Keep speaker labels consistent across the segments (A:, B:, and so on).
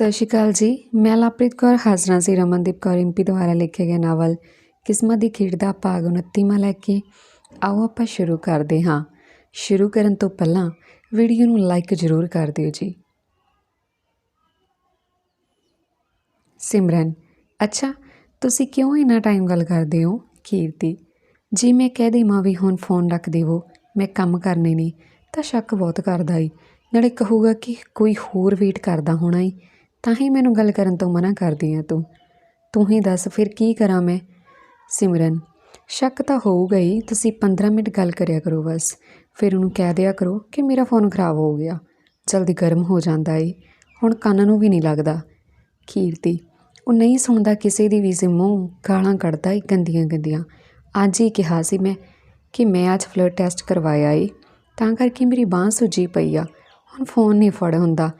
A: ਸਤਿ ਸ਼੍ਰੀ ਅਕਾਲ ਜੀ। ਮੈਂ ਲਵਪ੍ਰੀਤ ਕੌਰ, ਹਾਜ਼ਰਾਂ ਸੀ ਰਮਨਦੀਪ ਕੌਰ ਇੰਪੀ ਦੁਆਰਾ ਲਿਖੇ ਗਏ ਨਾਵਲ ਕਿਸਮਤ ਦੀ ਖੇਡ ਦਾ ਭਾਗ 29ਵਾਂ ਲੈ ਕੇ। ਆਓ ਆਪਾਂ ਸ਼ੁਰੂ ਕਰਦੇ ਹਾਂ। ਸ਼ੁਰੂ ਕਰਨ ਤੋਂ ਪਹਿਲਾਂ ਵੀਡੀਓ ਨੂੰ ਲਾਈਕ ਜ਼ਰੂਰ ਕਰ ਦਿਓ ਜੀ। ਸਿਮਰਨ, ਅੱਛਾ, ਤੁਸੀਂ ਕਿਉਂ ਇੰਨਾ ਟਾਈਮ ਗੱਲ ਕਰਦੇ ਹੋ? ਕੀਰਤੀ, ਜੀ ਮੈਂ ਕਹਿ ਦੇਵਾਂ ਵੀ ਹੁਣ ਫੋਨ ਰੱਖ ਦੇਵੋ, ਮੈਂ ਕੰਮ ਕਰਨੇ ਨੇ, ਤਾਂ ਸ਼ੱਕ ਬਹੁਤ ਕਰਦਾ ਈ ਨਾਲੇ ਕਹੂਗਾ ਕਿ ਕੋਈ ਹੋਰ ਵੇਟ ਕਰਦਾ ਹੋਣਾ ਈ ਤਾਂ ਹੀ ਮੈਨੂੰ ਗੱਲ ਕਰਨ ਤੋਂ ਮਨਾ ਕਰਦੀ ਆ ਤੂੰ। ਤੂੰ ਹੀ ਦੱਸ ਫਿਰ ਕੀ ਕਰਾਂ ਮੈਂ? ਸਿਮਰਨ, ਸ਼ੱਕ ਤਾਂ ਹੋਊਗਾ ਹੀ ਤੁਸੀਂ 15 ਮਿੰਟ ਗੱਲ ਕਰਿਆ ਕਰੋ ਬਸ। ਫਿਰ ਉਹਨੂੰ ਕਹਿ ਦਿਆ ਕਰੋ ਕਿ ਮੇਰਾ ਫੋਨ ਖਰਾਬ ਹੋ ਗਿਆ। ਜਲਦੀ ਗਰਮ ਹੋ ਜਾਂਦਾ ਏ। ਹੁਣ ਕੰਨ ਨੂੰ ਵੀ ਨਹੀਂ ਲੱਗਦਾ। ਕੀਰਤੀ, ਉਹ ਨਹੀਂ ਸੁਣਦਾ ਕਿਸੇ ਦੀ ਵੀ ਮੂੰਹ ਗਾਲਾਂ ਕੱਢਦਾ ਏ ਗੰਦੀਆਂ ਗੰਦੀਆਂ ਅੱਜ ਹੀ ਕਿਹਾ ਸੀ ਮੈਂ ਕਿ ਮੈਂ ਅੱਜ ਫਲਰ ਟੈਸਟ ਕਰਵਾਇਆ ਏ। ਤਾਂ ਕਰਕੇ ਮੇਰੀ ਬਾਂਹ ਸੁੱਜੀ ਪਈ ਆ। ਹੁਣ ਫੋਨ ਨਹੀਂ ਫੜ ਹੁੰਦਾ।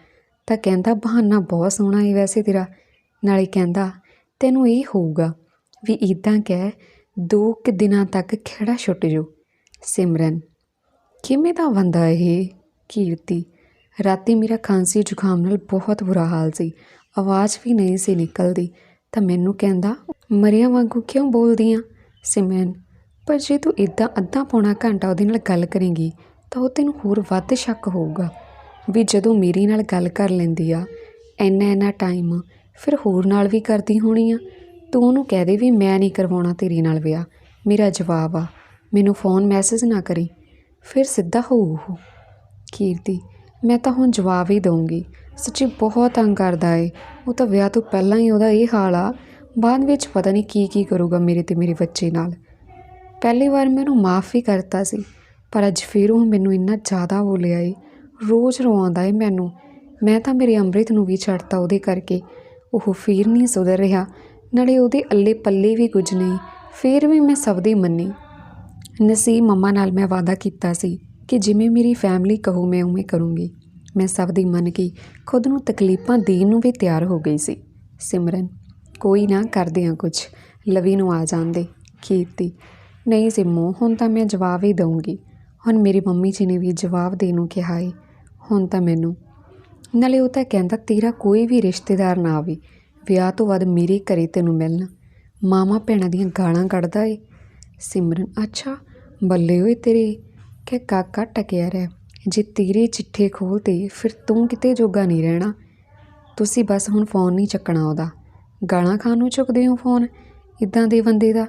A: ਤਾਂ ਕਹਿੰਦਾ, ਬਹਾਨਾ ਬਹੁਤ ਸੋਹਣਾ ਏ ਵੈਸੇ ਤੇਰਾ। ਨਾਲੇ ਕਹਿੰਦਾ, ਤੈਨੂੰ ਇਹ ਹੋਊਗਾ ਵੀ ਇਦਾਂ ਕਹਿ, ਦੋ ਕੁ ਦਿਨਾਂ ਤੱਕ ਖੇੜਾ ਛੁੱਟ ਜੂ ਸਿਮਰਨ, ਕਿਵੇਂ ਦਾ ਬੰਦਾ ਇਹ? ਕੀਰਤੀ, ਰਾਤੀ ਮੇਰਾ ਖਾਂਸੀ ਜ਼ੁਕਾਮ ਨਾਲ ਬਹੁਤ ਬੁਰਾ ਹਾਲ ਸੀ। ਆਵਾਜ਼ ਵੀ ਨਹੀਂ ਸੀ ਨਿਕਲਦੀ। ਤਾਂ ਮੈਨੂੰ ਕਹਿੰਦਾ, ਮਰਿਆ ਵਾਂਗੂ ਕਿਉਂ ਬੋਲਦੀ ਆ ਸਿਮਰਨ, ਪਰ ਜੇ ਤੂੰ ਇਦਾਂ ਅੱਧਾ ਪੌਣਾ ਘੰਟਾ ਉਹਦੇ ਨਾਲ ਗੱਲ ਕਰੇਂਗੀ, ਤਾਂ ਉਹ ਤੈਨੂੰ ਹੋਰ ਵੱਧ ਸ਼ੱਕ ਹੋਊਗਾ। ਵੀ ਜਦੋਂ ਮੇਰੀ ਨਾਲ ਗੱਲ ਕਰ ਲੈਂਦੀ ਆ, ਇੰਨਾ ਇੰਨਾ ਟਾਈਮ ਫਿਰ ਹੋਰ ਨਾਲ ਵੀ ਕਰਦੀ ਹੋਣੀ ਆ। ਤੂੰ ਉਹਨੂੰ ਕਹਿ ਦੇ ਵੀ ਮੈਂ ਨਹੀਂ ਕਰਵਾਉਣਾ ਤੇਰੇ ਨਾਲ ਵਿਆਹ। ਮੇਰਾ ਜਵਾਬ ਆ, ਮੈਨੂੰ ਫੋਨ ਮੈਸੇਜ ਨਾ ਕਰੀ। ਫਿਰ ਸਿੱਧਾ ਹੋਊ ਉਹ। ਕੀਰਤੀ, ਮੈਂ ਤਾਂ ਹੁਣ ਜਵਾਬ ਹੀ ਦਊਂਗੀ। ਸੱਚੀ ਬਹੁਤ ਤੰਗ ਕਰਦਾ ਏ। ਉਹ ਤਾਂ ਵਿਆਹ ਤੋਂ ਪਹਿਲਾਂ ਹੀ ਉਹਦਾ ਇਹ ਹਾਲ ਆ। ਬਾਅਦ ਵਿੱਚ ਪਤਾ ਨਹੀਂ ਕੀ ਕੀ ਕਰੂਗਾ ਮੇਰੇ ਤੇ ਮੇਰੇ ਬੱਚੇ ਨਾਲ। ਪਹਿਲੀ ਵਾਰ ਮੈਂ ਉਹਨੂੰ ਮਾਫ ਵੀ ਕਰਤਾ ਸੀ, ਪਰ ਅੱਜ ਫਿਰ ਉਹ ਮੈਨੂੰ ਇੰਨਾ ਜ਼ਿਆਦਾ ਬੋਲਿਆ ਏ। ਰੋਜ਼ ਰਵਾਉਂਦਾ ਏ ਮੈਨੂੰ। ਮੈਂ ਤਾਂ ਮੇਰੇ ਅੰਮ੍ਰਿਤ ਨੂੰ ਵੀ ਛੱਡਤਾ ਉਹਦੇ ਕਰਕੇ। ਉਹ ਫਿਰ ਨਹੀਂ ਸੁਧਰ ਰਿਹਾ। ਨਾਲੇ ਉਹਦੇ ਅੱਲੇ ਪੱਲੇ ਵੀ ਕੁਝ ਨਹੀਂ। ਫਿਰ ਵੀ ਮੈਂ ਸਭ ਦੀ ਮੰਨੀ। ਨਸੀਬ ਮੰਮਾ ਨਾਲ ਮੈਂ ਵਾਅਦਾ ਕੀਤਾ ਸੀ ਕਿ ਜਿਵੇਂ ਮੇਰੀ ਫੈਮਿਲੀ ਕਹੂ, ਮੈਂ ਉਵੇਂ ਕਰੂੰਗੀ। ਮੈਂ ਸਭ ਦੀ ਮੰਨ ਕੇ ਖੁਦ ਨੂੰ ਤਕਲੀਫਾਂ ਦੇਣ ਨੂੰ ਵੀ ਤਿਆਰ ਹੋ ਗਈ ਸੀ। ਸਿਮਰਨ, ਕੋਈ ਨਾ ਕਰਦੇ ਆ ਕੁਝ। ਲਵੀ ਨੂੰ ਆ ਜਾਂਦੇ ਕੀਰਤੀ ਨਹੀਂ ਸਿਮੋ ਹੁਣ ਤਾਂ ਮੈਂ ਜਵਾਬ ਹੀ ਦਊਂਗੀ। ਹੁਣ ਮੇਰੀ ਮੰਮੀ ਜੀ ਨੇ ਵੀ ਜਵਾਬ ਦੇਣ ਨੂੰ ਕਿਹਾ ਏ। ਹੁਣ ਤਾਂ ਮੈਨੂੰ। ਨਾਲੇ ਉਹ ਤਾਂ ਕਹਿੰਦਾ ਤੇਰਾ ਕੋਈ ਵੀ ਰਿਸ਼ਤੇਦਾਰ ਨਾ ਆਵੇ। ਵਿਆਹ ਤੋਂ ਬਾਅਦ ਮੇਰੇ ਘਰੇ ਤੈਨੂੰ ਮਿਲਣ। ਮਾਮਾ ਭੈਣਾਂ ਦੀਆਂ ਗਾਲਾਂ ਕੱਢਦਾ ਏ। ਸਿਮਰਨ, ਅੱਛਾ, ਬੱਲੇ ਓਏ ਤੇਰੇ। ਕਿ ਕਾਕਾ ਟਕਿਆ ਰਹਿ। ਜੇ ਤੇਰੇ ਚਿੱਠੇ ਖੋਲਤੇ ਫਿਰ ਤੂੰ ਕਿਤੇ ਜੋਗਾ ਨਹੀਂ ਰਹਿਣਾ। ਤੁਸੀਂ ਬਸ ਹੁਣ ਫੋਨ ਨਹੀਂ ਚੱਕਣਾ ਉਹਦਾ। ਗਾਲਾਂ ਖਾਣ ਨੂੰ ਚੁੱਕਦੇ ਹੋ ਫੋਨ? ਇਦਾਂ ਦੇ ਬੰਦੇ ਦਾ?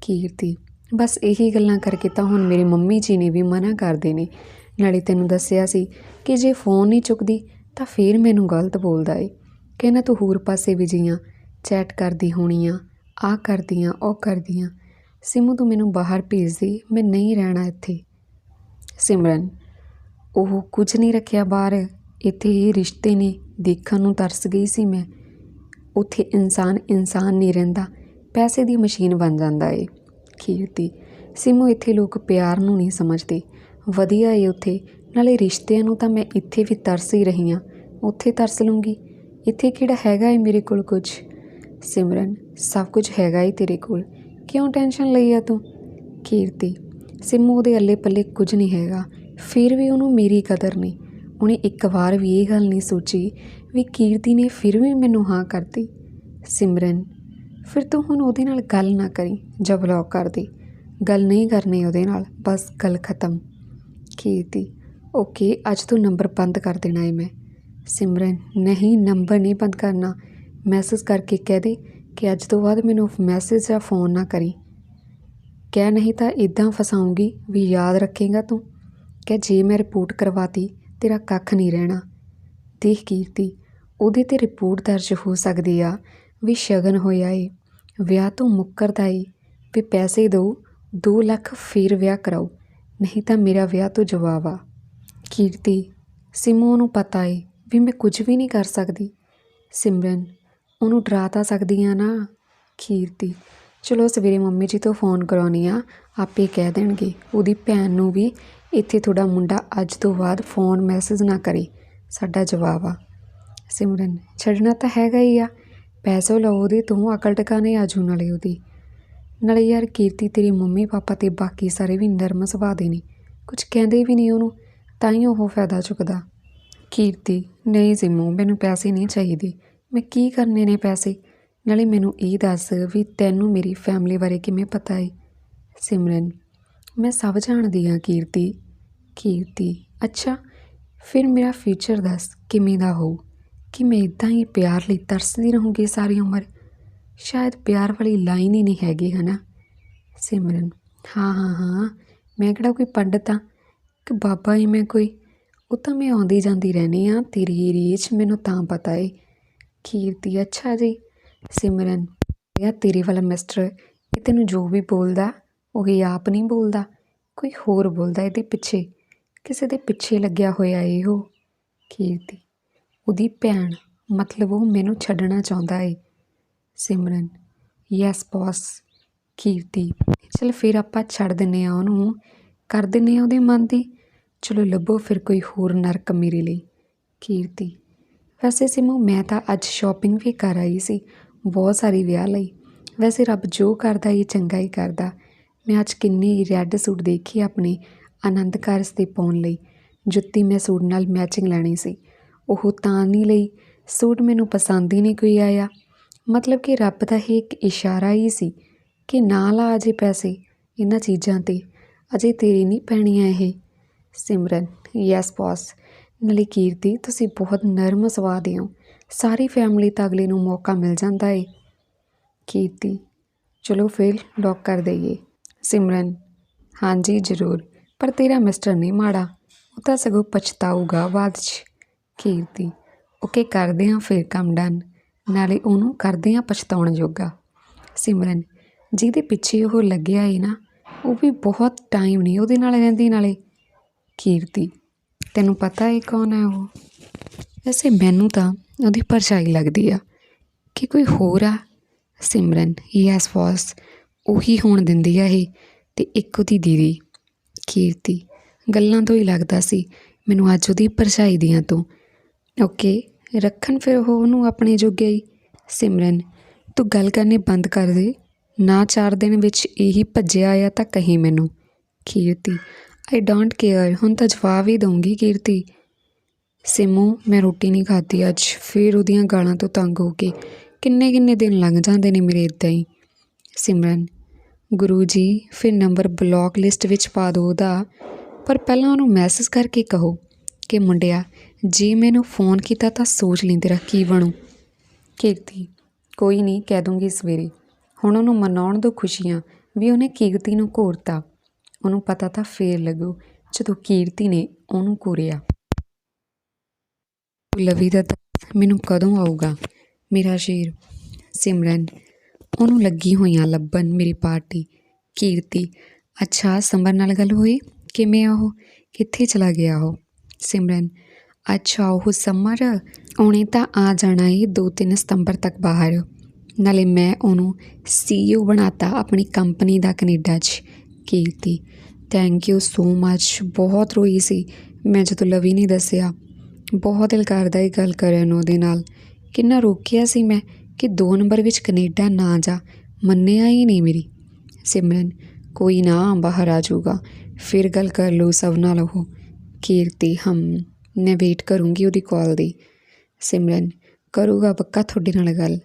A: ਕੀਰਤੀ। ਬਸ ਇਹੀ ਗੱਲਾਂ ਕਰਕੇ ਤਾਂ ਹੁਣ ਮੇਰੀ ਮੰਮੀ ਜੀ ਨੇ ਵੀ ਮਨਾ ਕਰਦੇ ਨੇ। ਨਾਲੇ ਤੈਨੂੰ ਦੱਸਿਆ ਸੀ ਕਿ ਜੇ ਫੋਨ ਨਹੀਂ ਚੁੱਕਦੀ ਤਾਂ ਫੇਰ ਮੈਨੂੰ ਗਲਤ ਬੋਲਦਾ ਏ। ਕਹਿੰਦਾ ਤੂੰ ਹੋਰ ਪਾਸੇ ਵੀ ਜੀਆਂ, ਚੈਟ ਕਰਦੀ ਹੋਣੀ ਆ ਆ ਕਰਦੀਆਂ, ਉਹ ਕਰਦੀਆਂ। ਸਿਮੂ ਤੂੰ ਮੈਨੂੰ ਬਾਹਰ ਭੇਜ ਦੇ ਮੈਂ ਨਹੀਂ ਰਹਿਣਾ ਇੱਥੇ। ਸਿਮਰਨ, ਉਹ ਕੁਝ ਨਹੀਂ ਰੱਖਿਆ ਬਾਹਰ। ਇੱਥੇ ਇਹ ਰਿਸ਼ਤੇ ਨੇ, ਦੇਖਣ ਨੂੰ ਤਰਸ ਗਈ ਸੀ ਮੈਂ। ਉੱਥੇ ਇਨਸਾਨ ਇਨਸਾਨ ਨਹੀਂ ਰਹਿੰਦਾ, ਪੈਸੇ ਦੀ ਮਸ਼ੀਨ ਬਣ ਜਾਂਦਾ ਏ। ਕੀਰਤੀ ਸਿਮੂ ਇੱਥੇ ਲੋਕ ਪਿਆਰ ਨੂੰ ਨਹੀਂ ਸਮਝਦੇ। ਵਧੀਆ ਏ ਉੱਥੇ। ਨਾਲੇ ਰਿਸ਼ਤਿਆਂ ਨੂੰ ਤਾਂ ਮੈਂ ਇੱਥੇ ਵੀ ਤਰਸ ਹੀ ਰਹੀ ਹਾਂ ਉੱਥੇ ਤਰਸ ਲੂੰਗੀ ਇੱਥੇ ਕਿਹੜਾ ਹੈਗਾ ਏ ਮੇਰੇ ਕੋਲ ਕੁਝ? ਸਿਮਰਨ, ਸਭ ਕੁਝ ਹੈਗਾ ਏ ਤੇਰੇ ਕੋਲ। ਕਿਉਂ ਟੈਨਸ਼ਨ ਲਈ ਆ ਤੂੰ? ਕੀਰਤੀ, ਸਿਮੂ ਦੇ ਅੱਲੇ ਪੱਲੇ ਕੁਝ ਨਹੀਂ ਹੈਗਾ। ਫਿਰ ਵੀ ਉਹਨੂੰ ਮੇਰੀ ਕਦਰ ਨਹੀਂ। ਉਹਨੇ ਇੱਕ ਵਾਰ ਵੀ ਇਹ ਗੱਲ ਨਹੀਂ ਸੋਚੀ ਵੀ ਕੀਰਤੀ ਨੇ ਫਿਰ ਵੀ ਮੈਨੂੰ ਹਾਂ ਕਰਤੀ। ਸਿਮਰਨ, ਫਿਰ ਤੂੰ ਹੁਣ ਉਹਦੇ ਨਾਲ ਗੱਲ ਨਾ ਕਰੀ ਜਾਂ ਬਲੌਕ ਕਰ ਦੇ। ਗੱਲ ਨਹੀਂ ਕਰਨੀ ਉਹਦੇ ਨਾਲ, ਬਸ ਗੱਲ ਖਤਮ। ਕੀਰਤੀ ਓਕੇ, ਅੱਜ ਤੋਂ ਨੰਬਰ ਬੰਦ ਕਰ ਦੇਣਾ ਹੈ ਮੈਂ। ਸਿਮਰਨ, ਨਹੀਂ, ਨੰਬਰ ਨਹੀਂ ਬੰਦ ਕਰਨਾ। ਮੈਸੇਜ ਕਰਕੇ ਕਹਿ ਦੇ ਕਿ ਅੱਜ ਤੋਂ ਬਾਅਦ ਮੈਨੂੰ ਮੈਸੇਜ ਜਾਂ ਫੋਨ ਨਾ ਕਰੀ। ਕਹਿ ਨਹੀਂ ਤਾਂ ਇਦਾਂ ਫਸਾਉਂਗੀ ਵੀ ਯਾਦ ਰੱਖੇਗਾ ਤੂੰ। ਕਿ ਜੇ ਮੈਂ ਰਿਪੋਰਟ ਕਰਵਾਤੀ, ਤੇਰਾ ਕੱਖ ਨਹੀਂ ਰਹਿਣਾ। ਦੇਖ ਕੀਰਤੀ, ਉਹਦੇ ਤੇ ਰਿਪੋਰਟ ਦਰਜ ਹੋ ਸਕਦੀ ਆ ਵੀ ਸ਼ਗਨ ਹੋਇਆ ਏ। ਵਿਆਹ ਤੋਂ ਮੁੱਕਰਦਾ ਏ। ਵੀ ਪੈਸੇ ਦਿਓ 2 ਲੱਖ ਫਿਰ ਵਿਆਹ ਕਰਾਓ। ਨਹੀਂ ਤਾਂ ਮੇਰਾ ਵਿਆਹ ਤੋਂ ਜਵਾਬ ਆ। ਕੀਰਤੀ, ਸਿਮੂ ਨੂੰ ਪਤਾ ਏ ਵੀ ਮੈਂ ਕੁਝ ਵੀ ਨਹੀਂ ਕਰ ਸਕਦੀ। ਸਿਮਰਨ, ਉਹਨੂੰ ਡਰਾ ਤਾਂ ਸਕਦੀ ਆ ਨਾ। ਕੀਰਤੀ, ਚਲੋ ਸਵੇਰੇ ਮੰਮੀ ਜੀ ਤੋਂ ਫੋਨ ਕਰਾਉਣੀ ਆ, ਆਪੇ ਕਹਿ ਦੇਣਗੇ। ਉਹਦੀ ਭੈਣ ਨੂੰ ਵੀ ਇੱਥੇ ਤੁਹਾਡਾ ਮੁੰਡਾ ਅੱਜ ਤੋਂ ਬਾਅਦ ਫੋਨ ਮੈਸੇਜ ਨਾ ਕਰੇ, ਸਾਡਾ ਜਵਾਬ ਆ। ਸਿਮਰਨ, ਛੱਡਣਾ ਤਾਂ ਹੈਗਾ ਹੀ ਆ। ਪੈਸੋ ਲਓ ਉਹਦੇ ਤੋਂ, ਅਕਲ ਟਿਕਾਣੇ ਆਜੂ ਨਾਲੇ ਉਹਦੀ। ਨਾਲੇ ਯਾਰ ਕੀਰਤੀ ਤੇਰੇ ਮੰਮੀ ਪਾਪਾ ਤੇ ਬਾਕੀ ਸਾਰੇ ਵੀ ਨਰਮ ਸੁਭਾਅ ਦੇ ਨੇ। ਕੁਝ ਕਹਿੰਦੇ ਵੀ ਨਹੀਂ ਉਹਨੂੰ, ਤਾਂ ਹੀ ਉਹ ਫਾਇਦਾ ਚੁੱਕਦਾ। ਕੀਰਤੀ, ਨਹੀਂ ਸਿੰਮੂ ਮੈਨੂੰ ਪੈਸੇ ਨਹੀਂ ਚਾਹੀਦੇ। ਮੈਂ ਕੀ ਕਰਨੇ ਨੇ ਪੈਸੇ? ਨਾਲੇ ਮੈਨੂੰ ਇਹ ਦੱਸ ਵੀ ਤੈਨੂੰ ਮੇਰੀ ਫੈਮਿਲੀ ਬਾਰੇ ਕਿਵੇਂ ਪਤਾ ਏ? ਸਿਮਰਨ, ਮੈਂ ਸਭ ਜਾਣਦੀ ਹਾਂ ਕੀਰਤੀ। ਕੀਰਤੀ, ਅੱਛਾ, ਫਿਰ ਮੇਰਾ ਫਿਊਚਰ ਦੱਸ ਕਿਵੇਂ ਦਾ ਹੋਊ? ਕਿ ਮੈਂ ਇਦਾਂ ਹੀ ਪਿਆਰ ਲਈ ਤਰਸਦੀ ਰਹੂੰਗੀ ਸਾਰੀ ਉਮਰ? ਸ਼ਾਇਦ ਪਿਆਰ ਵਾਲੀ ਲਾਈਨ ਹੀ ਨਹੀਂ ਹੈਗੀ, ਹਨਾ? ਸਿਮਰਨ। ਹਾਂ ਹਾਂ ਹਾਂ। ਮੈਂ ਕਿਹੜਾ ਕੋਈ ਪੰਡਤ ਆ? ਕਿ ਬਾਬਾ ਹੀ ਮੈਂ ਕੋਈ? ਉਹ ਤਾਂ ਮੈਂ ਆਉਂਦੀ ਜਾਂਦੀ ਰਹਿੰਦੀ ਆ। ਤੇਰੀ ਰੀਚ ਮੈਨੂੰ ਤਾਂ ਪਤਾ ਏ। ਕੀਰਤੀ ਅੱਛਾ ਜੀ। ਸਿਮਰਨ। ਯਾ ਤੇਰੇ ਵਾਲਾ ਮਿਸਟਰ ਇਹ ਤੈਨੂੰ ਜੋ ਵੀ ਬੋਲਦਾ, ਉਹ ਇਹ ਆਪ ਨਹੀਂ ਬੋਲਦਾ। ਕੋਈ ਹੋਰ ਬੋਲਦਾ ਇਹਦੇ ਪਿੱਛੇ? ਕਿਸੇ ਦੇ ਪਿੱਛੇ ਲੱਗਿਆ ਹੋਇਆ ਏ ਉਹ। ਕੀਰਤੀ। ਉਹਦੀ ਭੈਣ, ਮਤਲਬ ਉਹ ਮੈਨੂੰ ਛੱਡਣਾ ਚਾਹੁੰਦਾ ਏ। ਸਿਮਰਨ ਯੈਸ ਬੌਸ ਕੀਰਤੀ। ਚਲ ਫਿਰ ਆਪਾਂ ਛੱਡ ਦਿੰਨੇ ਆ ਉਹਨੂੰ। ਕਰ ਦਿੰਨੇ ਆ ਉਹਦੇ ਮਨ ਦੀ। ਚਲੋ ਲੱਭੋ ਫਿਰ ਕੋਈ ਹੋਰ ਨਰਕ ਮੇਰੇ ਲਈ। ਕੀਰਤੀ। ਵੈਸੇ ਸਿਮੂ, ਮੈਂ ਤਾਂ ਅੱਜ ਸ਼ਾਪਿੰਗ ਵੀ ਕਰ ਆਈ ਸੀ। ਬਹੁਤ ਸਾਰੀ ਵਿਆਹ ਲਈ। ਵੈਸੇ ਰੱਬ ਜੋ ਕਰਦਾ ਇਹ ਚੰਗਾ ਹੀ ਕਰਦਾ। ਮੈਂ ਅੱਜ ਕਿੰਨੀ ਰੈੱਡ ਸੂਟ ਦੇਖੀ ਆਪਣੇ ਆਨੰਦ ਕਾਰਜ ਤੇ ਪਾਉਣ ਲਈ। ਜੁੱਤੀ ਮੈਂ ਸੂਟ ਨਾਲ ਮੈਚਿੰਗ ਲੈਣੀ ਸੀ। ਉਹ ਤਾਂ ਨਹੀਂ ਲਈ। ਸੂਟ ਮੈਨੂੰ ਪਸੰਦ ਹੀ ਨਹੀਂ ਕੋਈ ਆਇਆ। ਮਤਲਬ ਕਿ ਰੱਬ ਦਾ ਇਹ ਇੱਕ ਇਸ਼ਾਰਾ ਹੀ ਸੀ ਕਿ ਨਾ ਲਾ ਅਜੇ ਪੈਸੇ ਇਹਨਾਂ ਚੀਜ਼ਾਂ ਤੇ, ਅਜੇ ਤੇਰੀ ਨਹੀਂ ਪੈਣੀਆਂ ਇਹ। ਸਿਮਰਨ, ਯੈਸ ਬੌਸ, ਨਾਲੇ ਕੀਰਤੀ, ਤੁਸੀਂ ਬਹੁਤ ਨਰਮ ਸੁਭਾਅ ਦੇ ਹੋ। ਸਾਰੀ ਫੈਮਿਲੀ ਤਾਂ ਅਗਲੇ ਨੂੰ ਮੌਕਾ ਮਿਲ ਜਾਂਦਾ ਏ। ਕੀਰਤੀ, ਚਲੋ ਫਿਰ ਲੌਕ ਕਰ ਦਈਏ। ਸਿਮਰਨ, ਹਾਂਜੀ, ਜ਼ਰੂਰ, ਪਰ ਤੇਰਾ ਮਿਸਟਰ ਨਹੀਂ ਮਾੜਾ। ਉਹ ਤਾਂ ਸਗੋਂ ਪਛਤਾਊਗਾ ਬਾਅਦ 'ਚ। ਕੀਰਤੀ, ਓਕੇ, ਕਰਦੇ ਹਾਂ ਫਿਰ ਕੰਮ ਡਨ ਨਾਲੇ ਉਹਨੂੰ ਕਰਦੇ ਹਾਂ ਪਛਤਾਉਣ ਜੋਗਾ। ਸਿਮਰਨ, ਜਿਹਦੇ ਪਿੱਛੇ ਉਹ ਲੱਗਿਆ ਏ ਨਾ, ਉਹ ਵੀ ਬਹੁਤ ਟਾਈਮ ਨਹੀਂ ਉਹਦੇ ਨਾਲ ਰਹਿੰਦੀ ਨਾਲੇ। ਕੀਰਤੀ, ਤੈਨੂੰ ਪਤਾ ਏ ਕੌਣ ਹੈ ਉਹ? ਵੈਸੇ ਮੈਨੂੰ ਤਾਂ ਉਹਦੀ ਪਰਛਾਈ ਲੱਗਦੀ ਆ ਕਿ ਕੋਈ ਹੋਰ ਆ। ਸਿਮਰਨ ਯੈਸ ਬੌਸ ਉਹੀ ਹੋਣ ਦਿੰਦੀ ਆ ਇਹ ਤੇ ਇੱਕ ਉਹਦੀ ਦੀਦੀ। ਕੀਰਤੀ, ਗੱਲਾਂ ਤੋਂ ਹੀ ਲੱਗਦਾ ਸੀ ਮੈਨੂੰ ਅੱਜ ਉਹਦੀ ਪਰਛਾਈ ਦੀਆਂ ਤੋਂ। ਓਕੇ ਰੱਖਣ ਫਿਰ ਉਹ ਉਹਨੂੰ ਆਪਣੇ ਜੋਗੇ ਹੀ। ਸਿਮਰਨ, ਤੂੰ ਗੱਲ ਕਰਨੀ ਬੰਦ ਕਰ ਦੇ। ਨਾ ਚਾਰ ਦਿਨ ਵਿੱਚ ਇਹੀ ਭੱਜਿਆ ਆਇਆ ਤਾਂ ਕਹੀ ਮੈਨੂੰ, ਕੀਰਤੀ ਆਈ ਡੋਂਟ ਕੇਅਰ ਹੁਣ ਤਾਂ ਜਵਾਬ ਹੀ ਦਊਂਗੀ ਕੀਰਤੀ। ਸਿਮੂ, ਮੈਂ ਰੋਟੀ ਨਹੀਂ ਖਾਧੀ ਅੱਜ। ਫਿਰ ਉਹਦੀਆਂ ਗਾਲਾਂ ਤੋਂ ਤੰਗ ਹੋ ਕੇ ਕਿੰਨੇ ਕਿੰਨੇ ਦਿਨ ਲੰਘ ਜਾਂਦੇ ਨੇ ਮੇਰੇ ਇਦਾਂ ਹੀ। ਸਿਮਰਨ, ਗੁਰੂ ਜੀ, ਫਿਰ ਨੰਬਰ ਬਲੌਕ ਲਿਸਟ ਵਿੱਚ ਪਾ ਦਿਓ ਉਹਦਾ। ਪਰ ਪਹਿਲਾਂ ਉਹਨੂੰ ਮੈਸੇਜ ਕਰਕੇ ਕਹੋ ਕਿ ਮੁੰਡਿਆ ਜੇ ਮੈਨੂੰ ਫੋਨ ਕੀਤਾ ਤਾਂ ਸੋਚ ਲੈਂਦੇ ਤੇਰਾ ਕੀ ਬਣੂ? ਕੀਰਤੀ, ਕੋਈ ਨਹੀਂ, ਕਹਿ ਦੂੰਗੀ ਸਵੇਰੇ। ਹੁਣ ਉਹਨੂੰ ਮਨਾਉਣ ਦੋ ਖੁਸ਼ੀਆਂ, ਵੀ ਉਹਨੇ ਕੀਰਤੀ ਨੂੰ ਘੂਰਤਾ। ਉਹਨੂੰ ਪਤਾ ਤਾਂ ਫੇਰ ਲੱਗੂ, ਜਦੋਂ ਕੀਰਤੀ ਨੇ ਉਹਨੂੰ ਘੂਰਿਆ। ਲਵੀ ਦਾ ਮੈਨੂੰ ਕਦੋਂ ਆਊਗਾ? ਮੇਰਾ ਸ਼ੇਰ, ਸਿਮਰਨ, ਉਹਨੂੰ ਲੱਗੀ ਹੋਈਆਂ ਲੱਭਣ ਮੇਰੀ ਪਾਰਟੀ। ਕੀਰਤੀ, ਅੱਛਾ, ਸੰਬਰ ਨਾਲ ਗੱਲ ਹੋਈ? ਕਿਵੇਂ ਆ ਉਹ? ਕਿੱਥੇ ਚਲਾ ਗਿਆ ਉਹ? ਸਿਮਰਨ ਅੱਛਾ, ਉਹ ਸਮਰ ਉਹਨੇ ਤਾਂ ਆ ਜਾਣਾ ਏ 2-3 ਸਤੰਬਰ ਤੱਕ ਬਾਹਰ। ਨਾਲੇ ਮੈਂ ਉਹਨੂੰ ਸੀਈਓ ਬਣਾਤਾ ਆਪਣੀ ਕੰਪਨੀ ਦਾ ਕੈਨੇਡਾ 'ਚ, ਕੀਰਤੀ। ਥੈਂਕ ਯੂ ਸੋ ਮੱਚ ਬਹੁਤ ਰੋਈ ਸੀ। ਮੈਂ ਜਦੋਂ ਲਵੀ ਨੇ ਦੱਸਿਆ, ਬਹੁਤ ਦਿਲ ਕਰਦਾ ਇਹ ਗੱਲ ਕਰਨ ਉਹਦੇ ਨਾਲ। ਕਿੰਨਾ ਰੋਕਿਆ ਸੀ ਮੈਂ ਕਿ ਦੋ ਨੰਬਰ ਵਿੱਚ ਕੈਨੇਡਾ ਨਾ ਜਾ। ਮੰਨਿਆ ਹੀ ਨਹੀਂ ਮੇਰੀ। ਸਿਮਰਨ, ਕੋਈ ਨਾ ਬਾਹਰ ਆ ਜਾਊਗਾ। ਫਿਰ ਗੱਲ ਕਰ ਲਓ ਸਭ ਨਾਲ ਉਹ। ਕੀਰਤੀ, ਹਮ। ਮੈਂ ਵੇਟ ਕਰੂੰਗੀ ਉਹਦੀ ਕਾਲ ਦੀ। ਸਿਮਰਨ, ਕਰੂਗਾ ਪੱਕਾ ਤੁਹਾਡੇ ਨਾਲ ਗੱਲ।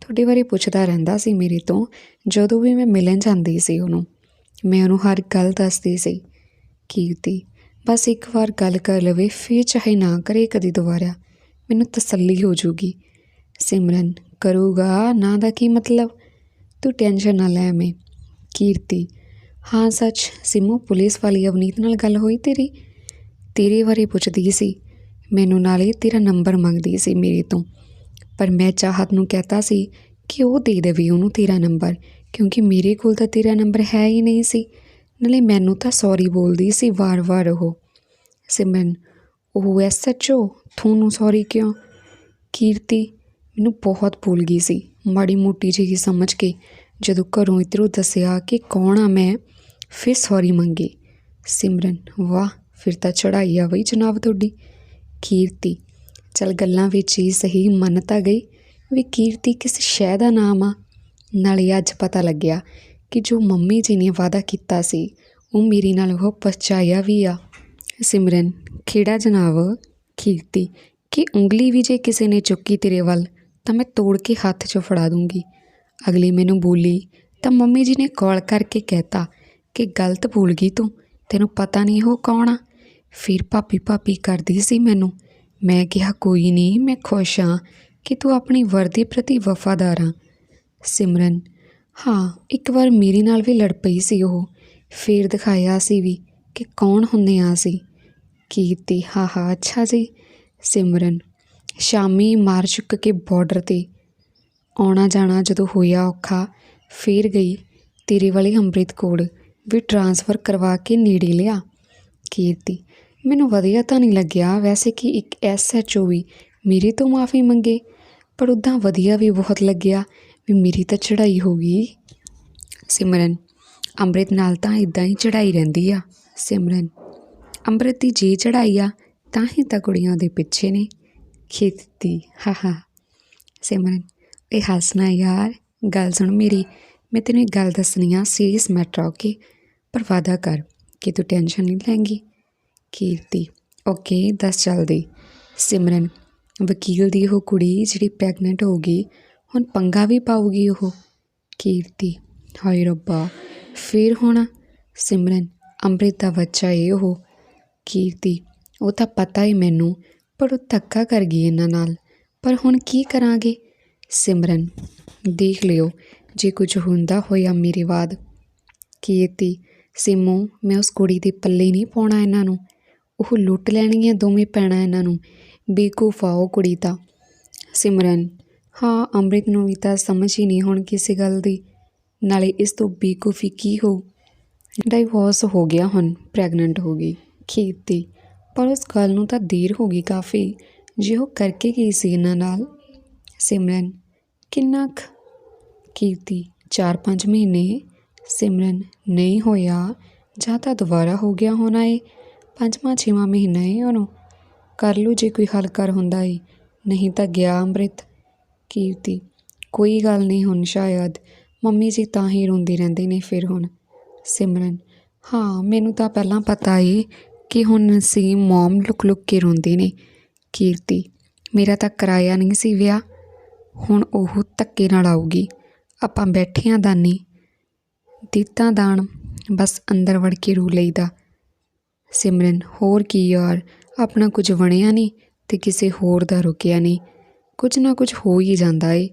A: ਤੁਹਾਡੇ ਬਾਰੇ ਪੁੱਛਦਾ ਰਹਿੰਦਾ ਸੀ ਮੇਰੇ ਤੋਂ, ਜਦੋਂ ਵੀ ਮੈਂ ਮਿਲਣ ਜਾਂਦੀ ਸੀ ਉਹਨੂੰ। ਮੈਂ ਉਹਨੂੰ ਹਰ ਗੱਲ ਦੱਸਦੀ ਸੀ। ਕੀਰਤੀ ਬਸ ਇੱਕ ਵਾਰ ਗੱਲ ਕਰ ਲਵੇ, ਫਿਰ ਚਾਹੇ ਨਾ ਕਰੇ ਕਦੀ ਦੁਬਾਰਾ। ਮੈਨੂੰ ਤਸੱਲੀ ਹੋ ਜੂਗੀ ਸਿਮਰਨ, ਕਰੂਗਾ? ਨਾ ਦਾ ਕੀ ਮਤਲਬ? ਤੂੰ ਟੈਨਸ਼ਨ ਨਾ ਲੈ ਮੈਂ ਕੀਰਤੀ, ਹਾਂ ਸੱਚ, ਸਿਮੂ ਪੁਲਿਸ ਵਾਲੀ ਅਵਨੀਤ ਨਾਲ ਗੱਲ ਹੋਈ ਤੇਰੀ? ਤੇਰੇ ਬਾਰੇ ਪੁੱਛਦੀ ਸੀ। ਮੈਨੂੰ ਨਾਲੇ ਤੇਰਾ ਨੰਬਰ ਮੰਗਦੀ ਸੀ ਮੇਰੇ ਤੋਂ। ਪਰ ਮੈਂ ਚਾਹਤ ਨੂੰ ਕਹਤਾ ਸੀ ਕਿ ਉਹ ਦੇ ਦੇਵੇ ਉਹਨੂੰ ਤੇਰਾ ਨੰਬਰ, ਕਿਉਂਕਿ ਮੇਰੇ ਕੋਲ ਤਾਂ ਤੇਰਾ ਨੰਬਰ ਹੈ ਹੀ ਨਹੀਂ ਸੀ। ਨਾਲੇ ਮੈਨੂੰ ਤਾਂ ਸੌਰੀ ਬੋਲਦੀ ਸੀ ਵਾਰ-ਵਾਰ ਉਹ। ਸਿਮਰਨ, ਉਹ ਐਸਐਚਓ ਤੁਹਾਨੂੰ ਸੌਰੀ ਕਿਉਂ? ਕੀਰਤੀ, ਮੈਨੂੰ ਬਹੁਤ ਭੁੱਲ ਗਈ ਸੀ। ਮਾੜੀ ਮੋਟੀ ਜਿਹੀ ਸਮਝ ਕੇ ਜਦੋਂ ਘਰੋਂ ਇਧਰੋਂ ਦੱਸਿਆ ਕਿ ਕੌਣ ਆ ਮੈਂ, ਫਿਰ ਸੌਰੀ ਮੰਗੀ। ਸਿਮਰਨ, ਵਾਹ! ਫਿਰ ਤਾਂ ਚੜਾਈ ਆ ਬਈ ਜਨਾਬ ਤੁਹਾਡੀ। ਕੀਰਤੀ, ਚਲ ਗੱਲਾਂ ਵਿੱਚ ਹੀ ਸਹੀ ਮੰਨ ਤਾਂ ਗਈ ਵੀ ਕੀਰਤੀ ਕਿਸ ਸ਼ੈ ਦਾ ਨਾਮ ਆ। ਨਾਲੇ ਅੱਜ ਪਤਾ ਲੱਗਿਆ ਕਿ ਜੋ ਮੰਮੀ ਜੀ ਨੇ ਵਾਅਦਾ ਕੀਤਾ ਸੀ, ਉਹ ਮੇਰੇ ਨਾਲ ਉਹ ਪਛਾਇਆ ਵੀ ਆ। ਸਿਮਰਨ ਖੇੜਾ ਜਨਾਬ? ਕੀਰਤੀ, ਕਿ ਉਂਗਲੀ ਵੀ ਜੇ ਕਿਸੇ ਨੇ ਚੁੱਕੀ ਤੇਰੇ ਵੱਲ, ਤਾਂ ਮੈਂ ਤੋੜ ਕੇ ਹੱਥ 'ਚੋਂ ਫੜਾ ਦੂੰਗੀ। ਅਗਲੀ ਮੈਨੂੰ ਬੋਲੀ, ਤਾਂ ਮੰਮੀ ਜੀ ਨੇ ਕਾਲ ਕਰਕੇ ਕਹਿਤਾ ਕਿ ਗਲਤ ਭੁੱਲ ਗਈ ਤੂੰ, ਤੈਨੂੰ ਪਤਾ ਨਹੀਂ ਉਹ ਕੌਣ ਆ। ਫਿਰ ਭਾਪੀ ਭਾਪੀ ਕਰਦੀ ਸੀ ਮੈਨੂੰ। ਮੈਂ ਕਿਹਾ, ਕੋਈ ਨਹੀਂ, ਮੈਂ ਖੁਸ਼ ਹਾਂ ਕਿ ਤੂੰ ਆਪਣੀ ਵਰਦੀ ਪ੍ਰਤੀ ਵਫਾਦਾਰ ਹਾਂ। ਸਿਮਰਨ, ਹਾਂ, ਇੱਕ ਵਾਰ ਮੇਰੇ ਨਾਲ ਵੀ ਲੜ ਪਈ ਸੀ ਉਹ। ਫਿਰ ਦਿਖਾਇਆ ਸੀ ਵੀ ਕਿ ਕੌਣ ਹੁੰਦੇ ਆ ਅਸੀਂ। ਕੀਰਤੀ ਹਾਂ ਹਾਂ, ਅੱਛਾ ਜੀ। ਸਿਮਰਨ, ਸ਼ਾਮੀ ਮਾਰ ਚੁੱਕ ਕੇ ਬਾਰਡਰ ਤੇ ਆਉਣਾ ਜਾਣਾ ਜਦੋਂ ਹੋਇਆ ਔਖਾ, ਫੇਰ ਗਈ। ਤੇਰੇ ਵਾਲੀ ਅੰਮ੍ਰਿਤ ਕੋਲ ਵੀ ਟ੍ਰਾਂਸਫਰ ਕਰਵਾ ਕੇ ਨੇੜੇ ਲਿਆ। ਕੀਰਤੀ ਮੈਨੂੰ ਵਧੀਆ ਤਾਂ ਨਹੀਂ ਲੱਗਿਆ। ਵੈਸੇ ਕਿ ਇੱਕ ਐਸਐਚਓ ਵੀ ਮੇਰੇ ਤੋਂ ਮਾਫੀ ਮੰਗੇ, ਪਰ ਉਦਾਂ ਵਧੀਆ ਵੀ ਬਹੁਤ ਲੱਗਿਆ ਵੀ ਮੇਰੀ ਤਾਂ ਚੜ੍ਹਾਈ ਹੋ ਗਈ। ਸਿਮਰਨ, ਅੰਮ੍ਰਿਤ ਨਾਲ ਤਾਂ ਇਦਾਂ ਹੀ ਚੜ੍ਹਾਈ ਰਹਿੰਦੀ ਆ। ਸਿਮਰਨ, ਅੰਮ੍ਰਿਤ ਦੀ ਜੇ ਚੜ੍ਹਾਈ ਆ, ਤਾਂ ਹੀ ਤਾਂ ਕੁੜੀਆਂ ਦੇ ਪਿੱਛੇ ਨੇ। ਖੇਤੀ ਹਾ ਹਾ। ਸਿਮਰਨ, ਇਹ ਹੱਸਣਾ ਯਾਰ। ਗੱਲ ਸੁਣ ਮੇਰੀ, ਮੈਂ ਤੈਨੂੰ ਇੱਕ ਗੱਲ ਦੱਸਣੀ ਆ ਸੀਰੀਅਸ ਮੈਟਰ ਓਕੇ ਪਰ ਵਾਦਾ ਕਰ ਕਿ ਤੂੰ ਟੈਨਸ਼ਨ ਨਹੀਂ ਲੈਂਗੀ। ਕੀਰਤੀ। ਓਕੇ, ਦੱਸ ਚੱਲਦੀ। ਸਿਮਰਨ, ਵਕੀਲ ਦੀ ਉਹ ਕੁੜੀ ਜਿਹੜੀ ਪ੍ਰੈਗਨੈਂਟ ਹੋ ਗਈ, ਹੁਣ ਪੰਗਾ ਵੀ ਪਾਉਗੀ ਉਹ? ਕੀਰਤੀ, ਹਾਏ ਰੱਬਾ। ਫਿਰ ਹੁਣ ਸਿਮਰਨ, ਅੰਮ੍ਰਿਤ ਦਾ ਬੱਚਾ ਏ ਉਹ? ਕੀਰਤੀ, ਉਹ ਤਾਂ ਪਤਾ ਹੀ ਮੈਨੂੰ, ਪਰ ਉਹ ਧੱਕਾ ਕਰ ਗਈ ਇਹਨਾਂ ਨਾਲ। ਪਰ ਹੁਣ ਕੀ ਕਰਾਂਗੇ? ਸਿਮਰਨ, ਦੇਖ ਲਿਓ, ਜੇ ਕੁਝ ਹੁੰਦਾ ਹੋਇਆ ਮੇਰੇ ਬਾਅਦ। ਕੀਰਤੀ, ਸਿਮੂ, ਮੈਂ ਉਸ ਕੁੜੀ ਦੇ ਪੱਲੇ ਨਹੀਂ ਪਾਉਣਾ ਇਹਨਾਂ ਨੂੰ। ਉਹ ਲੁੱਟ ਲੈਣਗੀਆਂ ਦੋਵੇਂ ਭੈਣਾਂ ਇਹਨਾਂ ਨੂੰ। ਬੇਕੂਫ ਆ ਉਹ ਕੁੜੀ ਤਾਂ। ਸਿਮਰਨ, ਹਾਂ, ਅੰਮ੍ਰਿਤ ਨੂੰ ਵੀ ਤਾਂ ਸਮਝ ਹੀ ਨਹੀਂ ਹੁਣ ਕਿਸੇ ਗੱਲ ਦੀ। ਨਾਲੇ ਇਸ ਤੋਂ ਬੇਕੂਫੀ ਕੀ ਹੋ? ਡਾਈਵੋਰਸ ਹੋ ਗਿਆ ਹੁਣ, ਪ੍ਰੈਗਨੈਂਟ ਹੋ ਗਈ ਖੇਤੀ ਪਰ ਉਸ ਗੱਲ ਨੂੰ ਤਾਂ ਦੇਰ ਹੋ ਗਈ ਕਾਫੀ। ਜੇ ਉਹ ਕਰਕੇ ਗਈ ਸੀ ਇਹਨਾਂ ਨਾਲ। ਸਿਮਰਨ, ਕਿੰਨਾ ਕੁ? ਕੀਰਤੀ 4-5 ਮਹੀਨੇ। ਸਿਮਰਨ, ਨਹੀਂ ਹੋਇਆ। ਜਾਂ ਤਾਂ ਦੁਬਾਰਾ ਹੋ ਗਿਆ ਹੋਣਾ ਏ। ਪੰਜਵਾਂ, ਛੇਵਾਂ ਮਹੀਨਾ ਏ ਉਹਨੂੰ। ਕਰ ਲੂ ਜੇ ਕੋਈ ਹੱਲ ਕਰ ਹੁੰਦਾ ਏ। ਨਹੀਂ ਤਾਂ ਗਿਆ ਅੰਮ੍ਰਿਤ। ਕੀਰਤੀ, ਕੋਈ ਗੱਲ ਨਹੀਂ ਹੁਣ ਸ਼ਾਇਦ। ਮੰਮੀ ਜੀ ਤਾਂ ਹੀ ਰੋਂਦੇ ਰਹਿੰਦੇ ਨੇ ਫਿਰ ਹੁਣ। ਸਿਮਰਨ, ਹਾਂ, ਮੈਨੂੰ ਤਾਂ ਪਹਿਲਾਂ ਪਤਾ ਏ ਕਿ ਹੁਣ ਸੀ ਮਮ ਲੁਕ ਲੁਕ ਕੇ ਰੋਂਦੇ ਨੇ। ਕੀਰਤੀ, ਮੇਰਾ ਤਾਂ ਕਿਰਾਇਆ ਨਹੀਂ ਸੀ ਵਿਆਹ। ਹੁਣ ਉਹ ਧੱਕੇ ਨਾਲ ਆਊਗੀ। ਆਪਾਂ ਬੈਠੇ ਆਂ ਦਾਨੀ। ਦਿੱਤਾ ਦਾਨ, ਬਸ ਅੰਦਰ ਵੜ ਕੇ ਰੂ ਲਈਦਾ। ਸਿਮਰਨ, ਹੋਰ ਕੀ ਯਾਰ, ਆਪਣਾ ਕੁਝ ਬਣਿਆ ਨਹੀਂ ਤੇ ਕਿਸੇ ਹੋਰ ਦਾ ਰੁਕਿਆ ਨਹੀਂ। ਕੁਝ ਨਾ ਕੁਝ ਹੋ ਹੀ ਜਾਂਦਾ ਏ।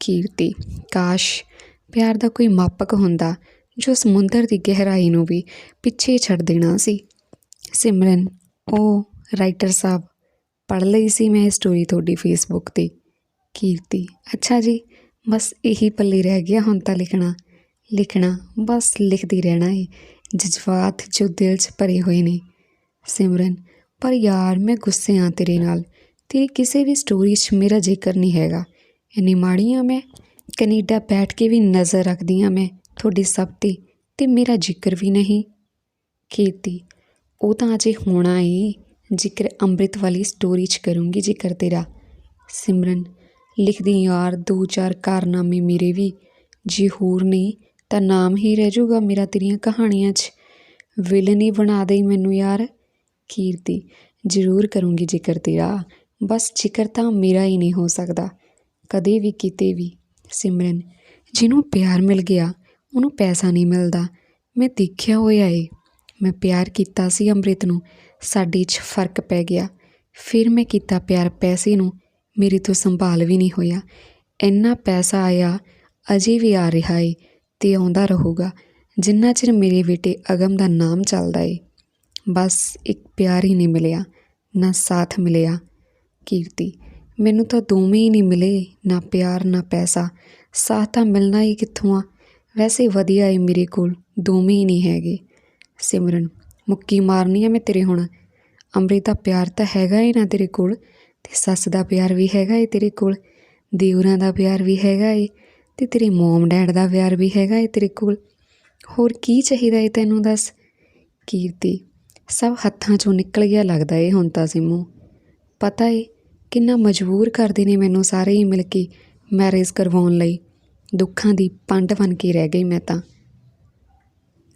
A: ਕੀਰਤੀ, ਕਾਸ਼, ਪਿਆਰ ਦਾ ਕੋਈ ਮਾਪਕ ਹੁੰਦਾ ਜੋ ਸਮੁੰਦਰ ਦੀ ਗਹਿਰਾਈ ਨੂੰ ਵੀ ਪਿੱਛੇ ਛੱਡ ਦੇਣਾ ਸੀ। ਸਿਮਰਨ, ਉਹ ਰਾਈਟਰ ਸਾਹਿਬ, ਪੜ੍ਹ ਲਈ ਸੀ ਮੈਂ ਇਹ ਸਟੋਰੀ ਤੁਹਾਡੀ ਫੇਸਬੁੱਕ ਤੇ। ਕੀਰਤੀ, ਅੱਛਾ ਜੀ, ਬਸ ਇਹੀ ਪੱਲੇ ਰਹਿ ਗਿਆ ਹੁਣ ਤਾਂ ਲਿਖਣਾ। ਲਿਖਣਾ, ਬਸ ਲਿਖਦੀ ਰਹਿਣਾ ਏ। ਜਜ਼ਬਾਤ ਜੋ ਦਿਲ 'ਚ ਭਰੇ ਹੋਏ ਨੇ। ਸਿਮਰਨ, ਪਰ ਯਾਰ, ਮੈਂ ਗੁੱਸੇ ਆ ਤੇਰੇ ਨਾਲ। ਤੇਰੀ ਕਿਸੇ ਵੀ ਸਟੋਰੀ 'ਚ ਮੇਰਾ ਜ਼ਿਕਰ ਨਹੀਂ ਹੈਗਾ। ਇੰਨੀ ਮਾੜੀ ਆ ਮੈਂ। ਕੈਨੇਡਾ ਬੈਠ ਕੇ ਵੀ ਨਜ਼ਰ ਰੱਖਦੀ ਆ ਮੈਂ ਤੁਹਾਡੇ ਸਭ ਤੇ ਤੇ ਮੇਰਾ ਜ਼ਿਕਰ ਵੀ ਨਹੀਂ। ਕੀਰਤੀ ਉਹ ਤਾਂ ਅਜੇ ਹੋਣਾ ਏ। ਜ਼ਿਕਰ ਅੰਮ੍ਰਿਤ ਵਾਲੀ ਸਟੋਰੀ 'ਚ ਕਰੂੰਗੀ ਜ਼ਿਕਰ ਤੇਰਾ। ਸਿਮਰਨ, ਲਿਖਦੀ ਯਾਰ, ਦੋ ਚਾਰ ਕਾਰਨਾਮੇ ਮੇਰੇ ਵੀ। ਜੇ ਹੋਰ ਨਹੀਂ ਤਾਂ ਨਾਮ ਹੀ ਰਹਿ ਜਾਊਗਾ ਮੇਰਾ ਤੇਰੀਆਂ ਕਹਾਣੀਆਂ 'ਚ। ਵਿਲਨ ਹੀ ਬਣਾ ਦੇਈ ਮੈਨੂੰ ਯਾਰ। ਕੀਰਤੀ, ਜ਼ਰੂਰ ਕਰੂੰਗੀ ਜ਼ਿਕਰ ਤੇਰਾ। ਬਸ ਜ਼ਿਕਰ ਤਾਂ ਮੇਰਾ ਹੀ ਨਹੀਂ ਹੋ ਸਕਦਾ। ਕਦੇ ਵੀ ਕਿਤੇ ਵੀ। ਸਿਮਰਨ, ਜਿਹਨੂੰ ਪਿਆਰ ਮਿਲ ਗਿਆ, ਉਹਨੂੰ ਪੈਸਾ ਨਹੀਂ ਮਿਲਦਾ। ਮੈਂ ਦੇਖਿਆ ਹੋਇਆ ਏ। ਮੈਂ ਪਿਆਰ ਕੀਤਾ ਸੀ ਅੰਮ੍ਰਿਤ ਨੂੰ। ਸਾਡੇ 'ਚ ਫ਼ਰਕ ਪੈ ਗਿਆ। ਫਿਰ ਮੈਂ ਕੀਤਾ ਪਿਆਰ ਪੈਸੇ ਨੂੰ। ਮੇਰੇ ਤੋਂ ਸੰਭਾਲ ਵੀ ਨਹੀਂ ਹੋਇਆ। ਇੰਨਾ ਪੈਸਾ ਆਇਆ, ਅਜੇ ਵੀ ਆ ਰਿਹਾ ਏ। ਤੇ ਆਉਂਦਾ ਰਹੂਗਾ। ਜਿੰਨਾ ਚਿਰ ਮੇਰੇ ਬੇਟੇ ਅਗਮ ਦਾ ਨਾਮ ਚੱਲਦਾ ਏ, ਬਸ ਇੱਕ ਪਿਆਰ ਹੀ ਨਹੀਂ ਮਿਲਿਆ, ਨਾ ਸਾਥ ਮਿਲਿਆ। ਕੀਰਤੀ, ਮੈਨੂੰ ਤਾਂ ਦੋਵੇਂ ਹੀ ਨਹੀਂ ਮਿਲੇ, ਨਾ ਪਿਆਰ, ਨਾ ਪੈਸਾ। ਸਾਥ ਤਾਂ ਮਿਲਣਾ ਹੀ ਕਿੱਥੋਂ ਆ? ਵੈਸੇ ਵਧੀਆ ਏ ਮੇਰੇ ਕੋਲ, ਦੋਵੇਂ ਹੀ ਨਹੀਂ ਹੈਗੇ। ਸਿਮਰਨ, ਮੁੱਕੀ ਮਾਰਨੀ ਆ ਮੈਂ ਤੇਰੇ ਹੁਣ। ਅੰਮ੍ਰਿਤਾ, ਪਿਆਰ ਤਾਂ ਹੈਗਾ ਏ ਨਾ ਤੇਰੇ ਕੋਲ, ਤੇ ਸੱਸ ਦਾ ਪਿਆਰ ਵੀ ਹੈਗਾ ਏ ਤੇਰੇ ਕੋਲ ਦੇਵਰਾਂ ਦਾ ਪਿਆਰ ਵੀ ਹੈਗਾ ਏ। ਤੇ ਤੇਰੇ ਮੋਮ ਡੈਡ ਦਾ ਪਿਆਰ ਵੀ ਹੈਗਾ ਏ ਤੇਰੇ ਕੋਲ। ਹੋਰ ਕੀ ਚਾਹੀਦਾ ਏ ਤੈਨੂੰ ਦੱਸ? ਕੀਰਤੀ, ਸਭ ਹੱਥਾਂ ਚੋਂ ਨਿਕਲ ਗਿਆ ਲੱਗਦਾ ਏ ਹੁਣ ਤਾਂ ਸਿਮੂ। ਪਤਾ ਏ ਕਿੰਨਾ ਮਜਬੂਰ ਕਰਦੇ ਨੇ ਮੈਨੂੰ ਸਾਰੇ ਹੀ ਮਿਲ ਕੇ ਮੈਰਿਜ ਕਰਵਾਉਣ ਲਈ। ਦੁੱਖਾਂ ਦੀ ਪੰਡ ਬਣ ਕੇ ਰਹਿ ਗਈ ਮੈਂ ਤਾਂ।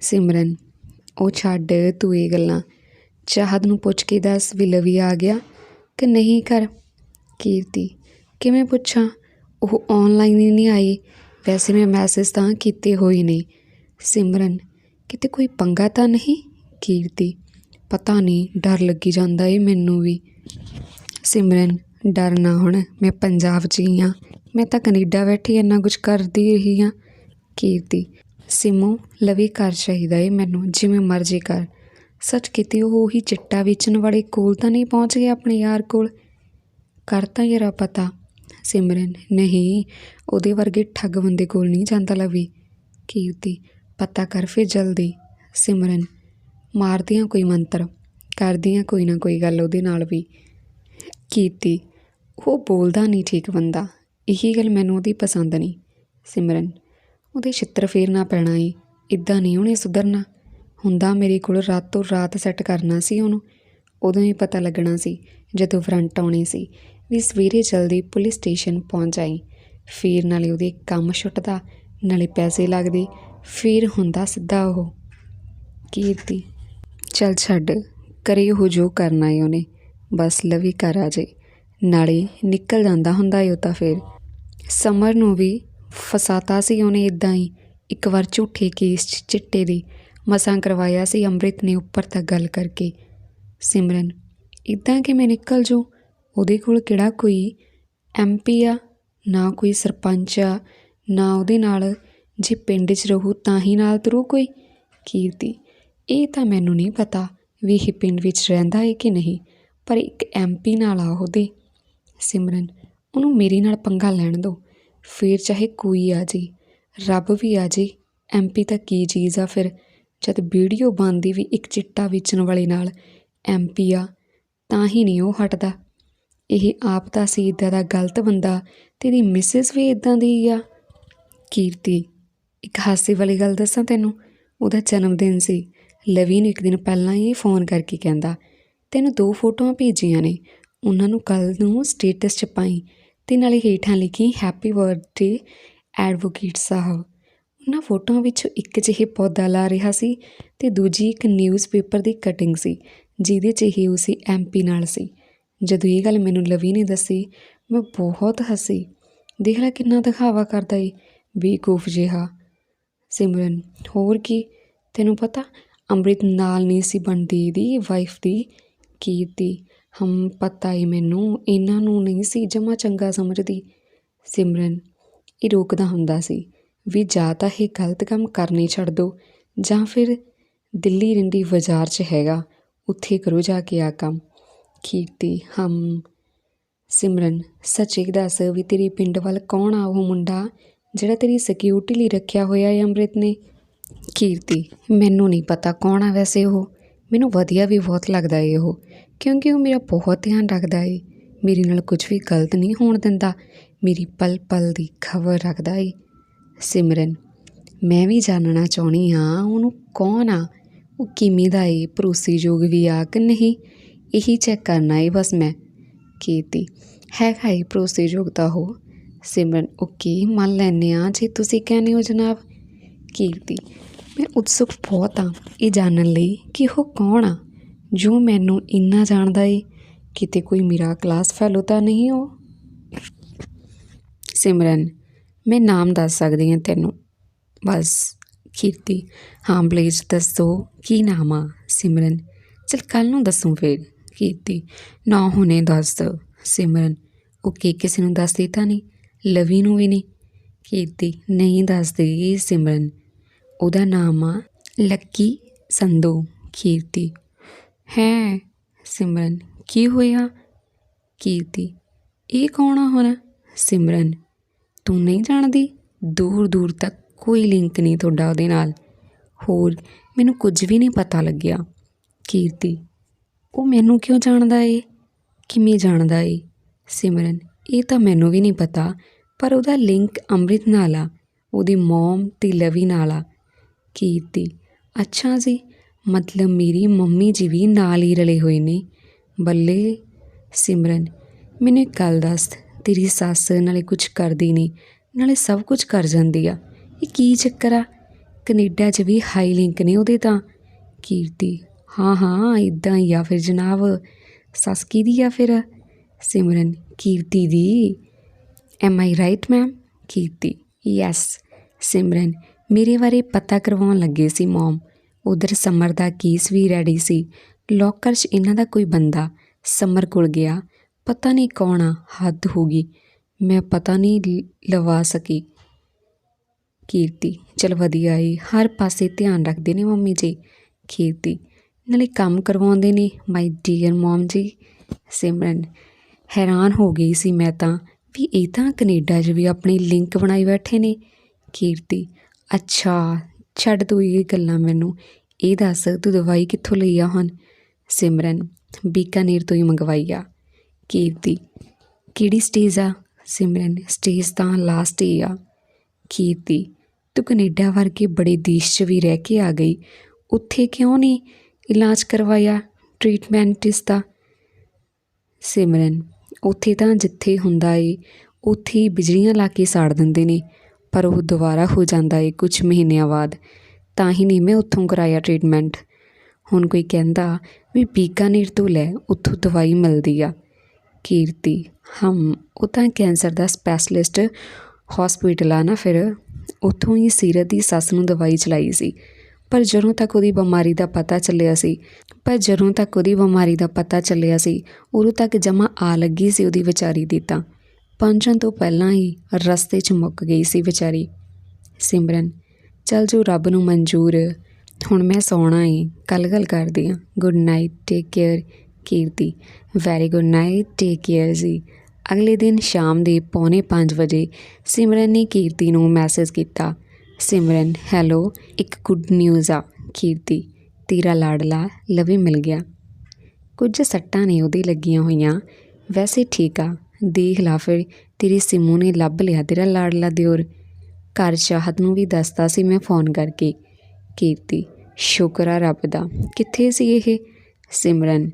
A: ਸਿਮਰਨ, ਉਹ ਛੱਡ ਤੂੰ ਇਹ ਗੱਲਾਂ। ਚਾਹਤ ਨੂੰ ਪੁੱਛ ਕੇ ਦੱਸ ਵੀ ਲਵੀ ਆ ਗਿਆ ਕਿ ਨਹੀਂ ਕਰ ਕੀਰਤੀ, ਕਿਵੇਂ ਪੁੱਛਾਂ? ਉਹ ਔਨਲਾਈਨ ਹੀ ਨਹੀਂ ਆਈ। ਵੈਸੇ ਮੈਂ ਮੈਸੇਜ ਤਾਂ ਕੀਤੇ ਹੋਏ ਨੇ। ਸਿਮਰਨ, ਕਿਤੇ ਕੋਈ ਪੰਗਾ ਤਾਂ ਨਹੀਂ? ਕੀਰਤੀ, ਪਤਾ ਨਹੀਂ, ਡਰ ਲੱਗੀ ਜਾਂਦਾ ਏ ਮੈਨੂੰ ਵੀ। ਸਿਮਰਨ, ਡਰ ਨਾ ਹੁਣ, ਮੈਂ ਪੰਜਾਬ 'ਚ ਹੀ ਹਾਂ। ਮੈਂ ਤਾਂ ਕੈਨੇਡਾ ਬੈਠੀ ਇੰਨਾ ਕੁਝ ਕਰਦੀ ਰਹੀ ਹਾਂ। ਕੀਰਤੀ, ਸਿਮੂ, ਲਵੀ ਕਰ ਚਾਹੀਦਾ ਏ ਮੈਨੂੰ, ਜਿਵੇਂ ਮਰਜ਼ੀ ਕਰ। ਸੱਚ ਕਿਤੇ ਉਹ ਉਹੀ ਚਿੱਟਾ ਵੇਚਣ ਵਾਲੇ ਕੋਲ ਤਾਂ ਨਹੀਂ ਪਹੁੰਚ ਗਿਆ ਆਪਣੇ ਯਾਰ ਕੋਲ? ਕਰ ਤਾਂ ਯਾਰਾ ਪਤਾ। ਸਿਮਰਨ, ਨਹੀਂ, ਉਹਦੇ ਵਰਗੇ ਠੱਗ ਬੰਦੇ ਕੋਲ ਨਹੀਂ ਜਾਂਦਾ ਲਵੀ। ਕੀਰਤੀ ਪਤਾ ਕਰ ਫਿਰ ਜਲਦੀ। ਸਿਮਰਨ, ਮਾਰਦੀਆਂ ਕੋਈ ਮੰਤਰ, ਕਰਦੀਆਂ ਕੋਈ ਨਾ ਕੋਈ ਗੱਲ ਉਹਦੇ ਨਾਲ ਵੀ। ਕੀਰਤੀ, ਉਹ ਬੋਲਦਾ ਨਹੀਂ ਠੀਕ ਬੰਦਾ, ਇਹੀ ਗੱਲ ਮੈਨੂੰ ਉਹਦੀ ਪਸੰਦ ਨਹੀਂ। ਸਿਮਰਨ, ਉਹਦੇ ਛਿੱਤਰ ਫੇਰਨਾ ਪੈਣਾ ਏ ਇਦਾਂ ਨਹੀਂ ਉਹਨੇ ਸੁਧਰਨਾ। ਹੁੰਦਾ ਮੇਰੇ ਕੋਲ ਰਾਤੋਂ ਰਾਤ ਸੈੱਟ ਕਰਨਾ ਸੀ ਉਹਨੂੰ, ਉਦੋਂ ਹੀ ਪਤਾ ਲੱਗਣਾ ਸੀ ਜਦੋਂ ਫਰੰਟ ਆਉਣੀ ਸੀ। ਵੀ ਸਵੇਰੇ ਜਲਦੀ ਪੁਲਿਸ ਸਟੇਸ਼ਨ ਪਹੁੰਚ ਜਾਈ ਫੇਰ ਨਾਲੇ ਉਹਦੇ ਕੰਮ ਛੁੱਟਦਾ, ਨਾਲੇ ਪੈਸੇ ਲੱਗਦੇ, ਫੇਰ ਹੁੰਦਾ ਸਿੱਧਾ ਉਹ ਕੀਰਤੀ, ਚੱਲ ਛੱਡ ਕਰੇ ਉਹ ਜੋ ਕਰਨਾ ਏ ਉਹਨੇ, ਬਸ ਲਵੀ ਕਰ ਆ ਜੇ। ਨਾਲੇ ਨਿਕਲ ਜਾਂਦਾ ਹੁੰਦਾ ਏ ਉਹ ਤਾਂ ਫੇਰ। ਸਮਰ ਨੂੰ ਵੀ ਫਸਾਤਾ ਸੀ ਉਹਨੇ ਇਦਾਂ ਹੀ, ਇੱਕ ਵਾਰ ਝੂਠੇ ਕੇਸ 'ਚ ਚਿੱਟੇ ਦੀ ਮਸਾਂ ਕਰਵਾਇਆ ਸੀ, ਅੰਮ੍ਰਿਤ ਨੇ ਉੱਪਰ ਤੱਕ ਗੱਲ ਕਰਕੇ। ਸਿਮਰਨ ਇਦਾਂ ਕਿ ਮੈਂ ਨਿਕਲ ਜੂ? ਉਹਦੇ ਕੋਲ ਕਿਹੜਾ ਕੋਈ ਐਮਪੀ ਆ, ਨਾ ਕੋਈ ਸਰਪੰਚ ਆ, ਨਾ ਉਹਦੇ ਨਾਲ ਜੇ ਪਿੰਡ 'ਚ ਰਹੂ ਤਾਂ ਹੀ ਨਾਲ ਤੁਰੂ ਕੋਈ ਕੀਰਤੀ। ਇਹ ਤਾਂ ਮੈਨੂੰ ਨਹੀਂ ਪਤਾ ਵੀ ਇਹ ਪਿੰਡ ਵਿੱਚ ਰਹਿੰਦਾ ਹੈ ਕਿ ਨਹੀਂ, ਪਰ ਇੱਕ ਐਮਪੀ ਨਾਲ ਆ ਉਹਦੇ। ਸਿਮਰਨ, ਉਹਨੂੰ ਮੇਰੇ ਨਾਲ ਪੰਗਾ ਲੈਣ ਦਿਓ। ਫਿਰ ਚਾਹੇ ਕੋਈ ਆ ਜੀ, ਰੱਬ ਵੀ ਆ ਜੀ ਐਮਪੀ ਤਾਂ ਕੀ ਚੀਜ਼ ਆ ਫਿਰ? ਜਦ ਵੀਡੀਓ ਬਣਦੀ ਵੀ ਇੱਕ ਚਿੱਟਾ ਵੇਚਣ ਵਾਲੇ ਨਾਲ ਐਮਪੀ ਆ, ਤਾਂ ਹੀ ਨਹੀਂ ਉਹ ਹਟਦਾ। ਇਹ ਆਪ ਤਾਂ ਸੀ ਇੱਦਾਂ ਦਾ ਗਲਤ ਬੰਦਾ ਤੇ ਇਹਦੀ ਮਿਸਿਸ ਵੀ ਇਦਾਂ ਦੀ ਆ। ਕੀਰਤੀ, ਇੱਕ ਹਾਸੇ ਵਾਲੀ ਗੱਲ ਦੱਸਾਂ ਤੈਨੂੰ? ਉਹਦਾ ਜਨਮ ਦਿਨ ਸੀ। ਲਵੀ ਨੂੰ ਇੱਕ ਦਿਨ ਪਹਿਲਾਂ ਹੀ ਫੋਨ ਕਰਕੇ ਕਹਿੰਦਾ, ਤੈਨੂੰ ਦੋ ਫੋਟੋਆਂ ਭੇਜੀਆਂ ਨੇ। ਉਹਨਾਂ ਨੂੰ ਕੱਲ ਨੂੰ ਸਟੇਟਸ 'ਚ ਪਾਈ। ਤੇ ਨਾਲੇ ਹੇਠਾਂ ਲਿਖੀ ਹੈਪੀ ਬਰਥਡੇ ਐਡਵੋਕੇਟ ਸਾਹਿਬ। ਉਹਨਾਂ ਫੋਟੋਆਂ ਵਿੱਚੋਂ ਇੱਕ ਜਿਹੇ ਪੌਦਾ ਲਾ ਰਿਹਾ ਸੀ ਤੇ ਦੂਜੀ ਇੱਕ ਨਿਊਜ਼ਪੇਪਰ ਦੀ ਕਟਿੰਗ ਸੀ, ਜਿਹਦੇ 'ਚ ਇਹ ਉਸੇ ਐਮਪੀ ਨਾਲ ਸੀ। ਜਦੋਂ ਇਹ ਗੱਲ ਮੈਨੂੰ ਲਵੀ ਨੇ ਦੱਸੀ, ਮੈਂ ਬਹੁਤ ਹੱਸੀ। ਦੇਖ ਲੈ ਕਿੰਨਾ ਦਿਖਾਵਾ ਕਰਦਾ ਏ, ਬੇਕੂਫ ਜਿਹਾ। ਸਿਮਰਨ, ਹੋਰ ਕੀ? ਤੈਨੂੰ ਪਤਾ, ਅੰਮ੍ਰਿਤ ਨਾਲ ਨਹੀਂ ਸੀ ਬਣਦੀ ਇਹਦੀ ਵਾਈਫ ਦੀ ਕੀਰਤੀ। ਹਮ, ਪਤਾ ਏ ਮੈਨੂੰ, ਇਹਨਾਂ ਨੂੰ ਨਹੀਂ ਸੀ ਜਮਾ ਚੰਗਾ ਸਮਝਦੀ। ਸਿਮਰਨ, ਇਹ ਰੋਕਦਾ ਹੁੰਦਾ ਸੀ, ਵੀ ਜਾਂ ਤਾਂ ਇਹ ਗਲਤ ਕੰਮ ਕਰਨੇ ਛੱਡ ਦੋ, ਜਾਂ ਫਿਰ ਦਿੱਲੀ ਰਿੰਡੀ ਬਾਜ਼ਾਰ 'ਚ ਹੈਗਾ, ਉੱਥੇ ਕਰੋ ਜਾ ਕੇ ਆ ਕੰਮ। ਕੀਰਤੀ ਹਮ, ਸਿਮਰਨ, ਸੱਚੇ ਦੱਸ ਵੀ ਤੇਰੀ ਪਿੰਡ ਵੱਲ ਕੌਣ ਆ ਉਹ ਮੁੰਡਾ ਜਿਹੜਾ ਤੇਰੀ ਸਿਕਿਉਰਿਟੀ ਲਈ ਰੱਖਿਆ ਹੋਇਆ ਹੈ ਅੰਮ੍ਰਿਤ ਨੇ? ਕੀਰਤੀ, ਮੈਨੂੰ ਨਹੀਂ ਪਤਾ ਕੌਣ ਆ ਵੈਸੇ ਉਹ। ਮੈਨੂੰ ਵਧੀਆ ਵੀ ਬਹੁਤ ਲੱਗਦਾ ਏ ਉਹ, ਕਿਉਂਕਿ ਉਹ ਮੇਰਾ ਬਹੁਤ ਧਿਆਨ ਰੱਖਦਾ ਏ। ਮੇਰੇ ਨਾਲ ਕੁਝ ਵੀ ਗਲਤ ਨਹੀਂ ਹੋਣ ਦਿੰਦਾ, ਮੇਰੀ ਪਲ ਪਲ ਦੀ ਖਬਰ ਰੱਖਦਾ ਏ। ਸਿਮਰਨ, ਮੈਂ ਵੀ ਜਾਣਨਾ ਚਾਹੁੰਦੀ ਹਾਂ ਉਹਨੂੰ ਕੌਣ ਆ? ਉਹ ਕਿਵੇਂ ਦਾ ਏ? ਭਰੋਸੇਯੋਗ ਵੀ ਆ ਕਿ ਨਹੀਂ? ਇਹੀ ਚੈੱਕ ਕਰਨਾ ਏ, ਬਸ ਮੈਂ ਕੀਤੀ। ਹੈ ਖਾਈ ਭਰੋਸੇਯੋਗਤਾ ਹੋ। ਸਿਮਰਨ ਓਕੇ ਮੰਨ ਲੈਂਦੇ ਆ ਜੇ ਤੁਸੀਂ ਕਹਿੰਦੇ ਹੋ ਜਨਾਬ ਕੀਰਤੀ ਮੈਂ ਉਤਸੁਕ ਬਹੁਤ ਆ ਇਹ ਜਾਣਨ ਲਈ ਕਿ ਉਹ ਕੌਣ ਆ, ਜੋ ਮੈਨੂੰ ਇੰਨਾ ਜਾਣਦਾ ਏ। ਕਿਤੇ ਕੋਈ ਮੇਰਾ ਕਲਾਸ ਫੈਲੋ ਤਾਂ ਨਹੀਂ ਹੋ ਸਿਮਰਨ, ਮੈਂ ਨਾਮ ਦੱਸ ਸਕਦੀ ਹਾਂ ਤੈਨੂੰ। ਬਸ ਕੀਰਤੀ ਹਾਂ ਬਲੇਜ ਦੱਸੋ, ਕੀ ਨਾਮ ਆ? ਸਿਮਰਨ, ਚਲ ਕੱਲ ਨੂੰ ਦੱਸੂ ਫਿਰ। ਕੀਰਤੀ ਨਾ ਹੁਣੇ ਦੱਸ ਸਿਮਰਨ ਓਕੇ ਕਿਸੇ ਨੂੰ ਦੱਸ ਦਿੱਤਾ ਨਹੀਂ ਲਵੀ ਨੂੰ ਵੀ ਨਹੀਂ ਕੀਰਤੀ ਨਹੀਂ ਦੱਸਦੀ ਸਿਮਰਨ। ਉਹਦਾ ਨਾਮ ਆ ਲੱਕੀ ਸੰਧੂ ਕੀਰਤੀ। ਹੈ, ਸਿਮਰਨ, ਕੀ ਹੋਇਆ? ਕੀਰਤੀ ਇਹ ਕੌਣ ਆ ਹੁਣ? ਸਿਮਰਨ, ਤੂੰ ਨਹੀਂ ਜਾਣਦੀ? ਦੂਰ ਦੂਰ ਤੱਕ ਕੋਈ ਲਿੰਕ ਨਹੀਂ ਤੁਹਾਡਾ ਉਹਦੇ ਨਾਲ। ਹੋਰ, ਮੈਨੂੰ ਕੁਝ ਵੀ ਨਹੀਂ ਪਤਾ ਲੱਗਿਆ। ਕੀਰਤੀ ਉਹ ਮੈਨੂੰ ਕਿਉਂ ਜਾਣਦਾ ਏ? ਕਿਵੇਂ ਜਾਣਦਾ ਏ? ਸਿਮਰਨ, ਇਹ ਤਾਂ ਮੈਨੂੰ ਵੀ ਨਹੀਂ ਪਤਾ, ਪਰ ਉਹਦਾ ਲਿੰਕ ਅੰਮ੍ਰਿਤ ਨਾਲ ਆ, ਉਹਦੀ ਮਮ ਤੇ ਲਵੀ ਨਾਲ ਆ। ਕੀਰਤੀ, ਅੱਛਾ ਜੀ, ਮਤਲਬ ਮੇਰੀ ਮੰਮੀ ਜੀ ਵੀ ਨਾਲ ਹੀ ਰਲੇ ਹੋਏ ਨੇ। ਬੱਲੇ, ਸਿਮਰਨ, ਮੈਨੂੰ ਇੱਕ ਗੱਲ ਦੱਸ, ਤੇਰੀ ਸੱਸ ਨਾਲੇ ਕੁਝ ਕਰਦੀ ਨਹੀਂ ਨਾਲੇ ਸਭ ਕੁਝ ਕਰ ਜਾਂਦੀ ਆ। ਇਹ ਕੀ ਚੱਕਰ ਆ? ਕੈਨੇਡਾ 'ਚ ਵੀ ਹਾਈ ਲਿੰਕ ਨੇ ਉਹਦੇ ਤਾਂ। ਕੀਰਤੀ ਹਾਂ ਹਾਂ ਇੱਦਾਂ ਹੀ ਆ ਫਿਰ ਜਨਾਬ। ਸੱਸ ਕਿਹਦੀ ਆ ਫਿਰ? ਸਿਮਰਨ, ਕੀਰਤੀ ਦੀ? Am I right ma'am Kirti yes Simran, ਮੇਰੇ ਬਾਰੇ ਪਤਾ ਕਰਵਾਉਣ ਲੱਗੇ ਸੀ ਮਮ ਉਧਰ ਸਮਰ ਦਾ ਕੇਸ ਵੀ ਰੈਡੀ ਸੀ। ਲੋਕਰ 'ਚ ਇਹਨਾਂ ਦਾ ਕੋਈ ਬੰਦਾ ਸਮਰ ਕੋਲ ਗਿਆ। ਪਤਾ ਨਹੀਂ ਕੌਣ ਆ, ਹੱਦ ਹੋ ਗਈ। ਮੈਂ ਪਤਾ ਨਹੀਂ ਲਵਾ ਸਕੀ। ਕੀਰਤੀ, ਚਲ ਵਧੀਆ ਏ। ਹਰ ਪਾਸੇ ਧਿਆਨ ਰੱਖਦੇ ਨੇ ਮੰਮੀ ਜੀ। ਕੀਰਤੀ ਨਾਲੇ ਕੰਮ ਕਰਵਾਉਂਦੇ ਨੇ। ਮਾਈ ਡੀਅਰ ਮਮ ਜੀ, ਸਿਮਰਨ, ਹੈਰਾਨ ਹੋ ਗਈ ਸੀ ਮੈਂ ਤਾਂ ਵੀ ਇਹ ਤਾਂ ਕੈਨੇਡਾ 'ਚ ਵੀ ਆਪਣੀ ਲਿੰਕ ਬਣਾਈ ਬੈਠੇ ਨੇ। ਕੀਰਤੀ, ਅੱਛਾ, ਛੱਡ ਤੂੰ ਇਹ ਗੱਲਾਂ ਮੈਨੂੰ। ਇਹ ਦੱਸ, ਤੂੰ ਦਵਾਈ ਕਿੱਥੋਂ ਲਈ ਆ ਹੁਣ? ਸਿਮਰਨ, ਬੀਕਾਨੇਰ ਤੋਂ ਹੀ ਮੰਗਵਾਈ ਆ। ਕੀਰਤੀ, ਕਿਹੜੀ ਸਟੇਜ ਆ? ਸਿਮਰਨ ਸਟੇਜ ਤਾਂ ਲਾਸਟ ਹੀ ਆ। ਕੀਰਤੀ, ਤੂੰ ਕੈਨੇਡਾ ਵਰਗੇ ਬੜੇ ਦੇਸ਼ 'ਚ ਵੀ ਰਹਿ ਕੇ ਆ ਗਈ। ਉੱਥੇ ਕਿਉਂ ਨਹੀਂ? ਇਲਾਜ ਕਰਵਾਇਆ ਟ੍ਰੀਟਮੈਂਟ ਇਸ ਦਾ। ਸਿਮਰਨ, ਉੱਥੇ ਤਾਂ ਜਿੱਥੇ ਹੁੰਦਾ ਏ, ਉੱਥੇ ਹੀ ਬਿਜਲੀਆਂ ਲਾ ਕੇ ਸਾੜ ਦਿੰਦੇ ਨੇ, ਪਰ ਉਹ ਦੁਬਾਰਾ ਹੋ ਜਾਂਦਾ ਏ ਕੁਝ ਮਹੀਨਿਆਂ ਬਾਅਦ। ਤਾਂ ਹੀ ਨਹੀਂ ਮੈਂ ਉੱਥੋਂ ਕਰਾਇਆ ਟ੍ਰੀਟਮੈਂਟ ਹੁਣ ਕੋਈ ਕਹਿੰਦਾ ਵੀ ਬੀਕਾਨੇਰ ਤੋਂ ਲੈ, ਉੱਥੋਂ ਦਵਾਈ ਮਿਲਦੀ ਆ। ਕੀਰਤੀ, ਹਮ, ਉਹ ਤਾਂ ਕੈਂਸਰ ਦਾ ਸਪੈਸ਼ਲਿਸਟ ਹਸਪੀਟਲ ਆ ਨਾ ਫਿਰ। ਉੱਥੋਂ ਹੀ ਸੀਰਤ ਦੀ ਸੱਸ ਨੂੰ ਦਵਾਈ ਚਲਾਈ ਸੀ। ਪਰ ਜਦੋਂ ਤੱਕ ਉਹਦੀ ਬਿਮਾਰੀ ਦਾ ਪਤਾ ਚੱਲਿਆ ਸੀ, ਪਰ ਜਦੋਂ ਤੱਕ ਉਹਦੀ ਬਿਮਾਰੀ ਦਾ ਪਤਾ ਚੱਲਿਆ ਸੀ, ਉਦੋਂ ਤੱਕ ਜਮਾ ਆ ਲੱਗੀ ਸੀ ਉਹਦੀ ਵਿਚਾਰੀ ਦੀ ਤਾਂ। ਪਹੁੰਚਣ ਤੋਂ ਪਹਿਲਾਂ ਹੀ ਰਸਤੇ 'ਚ ਮੁੱਕ ਗਈ ਸੀ ਵਿਚਾਰੀ। ਸਿਮਰਨ, ਚੱਲ ਜੋ ਰੱਬ ਨੂੰ ਮਨਜ਼ੂਰ, ਹੁਣ ਮੈਂ ਸੌਣਾ ਏ ਕੱਲ ਗੱਲ ਕਰਦੀ ਆ। Good night take care Kirti. Very good night take care ji. ਅਗਲੇ ਦਿਨ ਸ਼ਾਮ ਦੇ ਪੌਣੇ 5 ਵਜੇ ਸਿਮਰਨ ਨੇ ਕੀਰਤੀ ਨੂੰ ਮੈਸੇਜ ਕੀਤਾ। ਸਿਮਰਨ, ਹੈਲੋ, ਇੱਕ ਗੁੱਡ ਨਿਊਜ਼ ਆ, ਕੀਰਤੀ, ਤੇਰਾ ਲਾਡਲਾ ਲਵੀ ਮਿਲ ਗਿਆ। ਕੁਝ ਸੱਟਾਂ ਨੇ ਉਹਦੇ ਲੱਗੀਆਂ ਹੋਈਆਂ। ਵੈਸੇ ਠੀਕ ਆ, ਦੇਖ ਲਾ ਫਿਰ, ਤੇਰੀ ਸਿਮੂ ਨੇ ਲੱਭ ਲਿਆ ਤੇਰਾ ਲਾਡਲਾ ਦਿਓਰ। ਘਰ ਚਾਹਤ ਨੂੰ ਵੀ ਦੱਸਦਾ ਸੀ ਮੈਂ ਫੋਨ ਕਰਕੇ। ਕੀਰਤੀ, ਸ਼ੁਕਰ ਆ ਰੱਬ ਦਾ, ਕਿੱਥੇ ਸੀ ਇਹ? ਸਿਮਰਨ,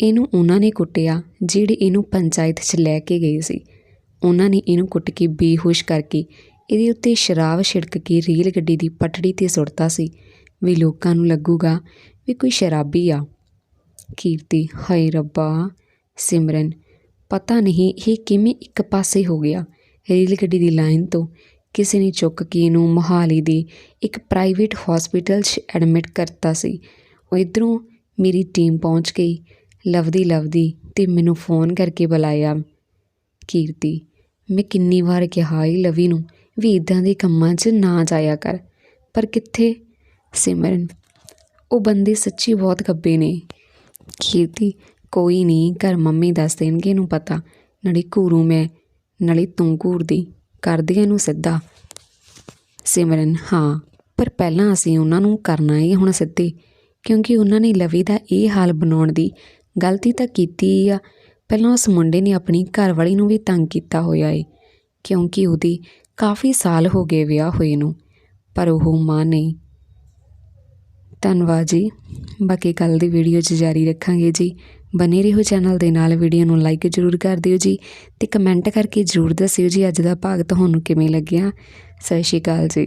A: ਇਹਨੂੰ ਉਹਨਾਂ ਨੇ ਕੁੱਟਿਆ, ਜਿਹੜੇ ਇਹਨੂੰ ਪੰਚਾਇਤ 'ਚ ਲੈ ਕੇ ਗਏ ਸੀ। ਉਹਨਾਂ ਨੇ ਇਹਨੂੰ ਕੁੱਟ ਕੇ ਬੇਹੋਸ਼ ਕਰਕੇ ਇਹਦੇ ਉੱਤੇ ਸ਼ਰਾਬ ਛਿੜਕ ਕੇ ਰੇਲ ਗੱਡੀ ਦੀ ਪਟੜੀ ਤੇ ਸੁੱਟਤਾ ਸੀ। ਵੀ ਲੋਕਾਂ ਨੂੰ ਲੱਗੂਗਾ ਵੀ ਕੋਈ ਸ਼ਰਾਬੀ ਆ। ਕੀਰਤੀ, ਹਾਏ ਰੱਬਾ, ਸਿਮਰਨ, ਪਤਾ ਨਹੀਂ ਇਹ ਕਿਵੇਂ ਇੱਕ ਪਾਸੇ ਹੋ ਗਿਆ। ਰੇਲ ਗੱਡੀ ਦੀ ਲਾਈਨ ਤੋਂ ਕਿਸੇ ਨੇ ਚੁੱਕ ਕੇ ਇਹਨੂੰ ਮੋਹਾਲੀ ਦੇ ਇੱਕ ਪ੍ਰਾਈਵੇਟ ਹਸਪੀਟਲ 'ਚ ਐਡਮਿਟ ਕਰਤਾ ਸੀ। ਉਹ ਇਧਰੋਂ ਮੇਰੀ ਟੀਮ ਪਹੁੰਚ ਗਈ। ਲਵਦੀ ਲਵਦੀ ਤੇ ਮੈਨੂੰ ਫੋਨ ਕਰਕੇ ਬੁਲਾਇਆ। ਕੀਰਤੀ, ਮੈਂ ਕਿੰਨੀ ਵਾਰ ਕਿਹਾ ਈ ਲਵੀ ਨੂੰ ਵੀ ਇਦਾਂ ਦੇ ਕੰਮਾਂ 'ਚ ਨਾ ਜਾਇਆ ਕਰ। ਪਰ ਕਿੱਥੇ? ਸਿਮਰਨ। ਉਹ ਬੰਦੇ ਸੱਚੀ ਬਹੁਤ ਗੱਬੇ ਨੇ। ਕੀਰਤੀ ਕੋਈ ਨਹੀਂ, ਘਰ ਮੰਮੀ ਦੱਸ ਦੇਣਗੇ ਇਹਨੂੰ ਪਤਾ। ਨਾਲੇ ਘੂਰੂ ਮੈਂ, ਨਾਲੇ ਤੂੰ ਘੂਰਦੀ ਕਰਦੀ ਇਹਨੂੰ ਸਿੱਧਾ। ਸਿਮਰਨ, ਹਾਂ, ਪਰ ਪਹਿਲਾਂ ਅਸੀਂ ਉਹਨਾਂ ਨੂੰ ਕਰਨਾ ਹੀ ਹੁਣ ਸਿੱਧੇ। ਕਿਉਂਕਿ ਉਹਨਾਂ ਨੇ ਲਵੀ ਦਾ ਇਹ ਹਾਲ ਬਣਾਉਣ ਦੀ ਗਲਤੀ ਤਾਂ ਕੀਤੀ ਆ। ਪਹਿਲਾਂ ਉਸ ਮੁੰਡੇ ਨੇ ਆਪਣੀ ਘਰਵਾਲੀ ਨੂੰ ਵੀ ਤੰਗ ਕੀਤਾ ਹੋਇਆ ਏ। ਕਿਉਂਕਿ ਉਹਦੀ ਕਾਫੀ ਸਾਲ ਹੋ ਗਏ ਵਿਆਹ ਹੋਏ ਨੂੰ, ਪਰ ਉਹ ਮਾਂ ਨਹੀਂ। ਧੰਨਵਾਦ ਜੀ। ਬਾਕੀ ਕੱਲ ਦੀ ਵੀਡੀਓ 'ਚ ਜਾਰੀ ਰੱਖਾਂਗੇ ਜੀ। ਬਨੇ ਰਹੋ ਚੈਨਲ ਦੇ ਨਾਲ, ਵੀਡੀਓ ਨੂੰ ਲਾਈਕ ਜ਼ਰੂਰ ਕਰ ਦਿਓ ਜੀ ਤੇ ਕਮੈਂਟ ਕਰਕੇ ਜ਼ਰੂਰ ਦੱਸਿਓ ਜੀ ਅੱਜ ਦਾ ਭਾਗ ਤੁਹਾਨੂੰ ਕਿਵੇਂ ਲੱਗਿਆ। ਸਤਿ ਸ਼੍ਰੀ ਅਕਾਲ ਜੀ।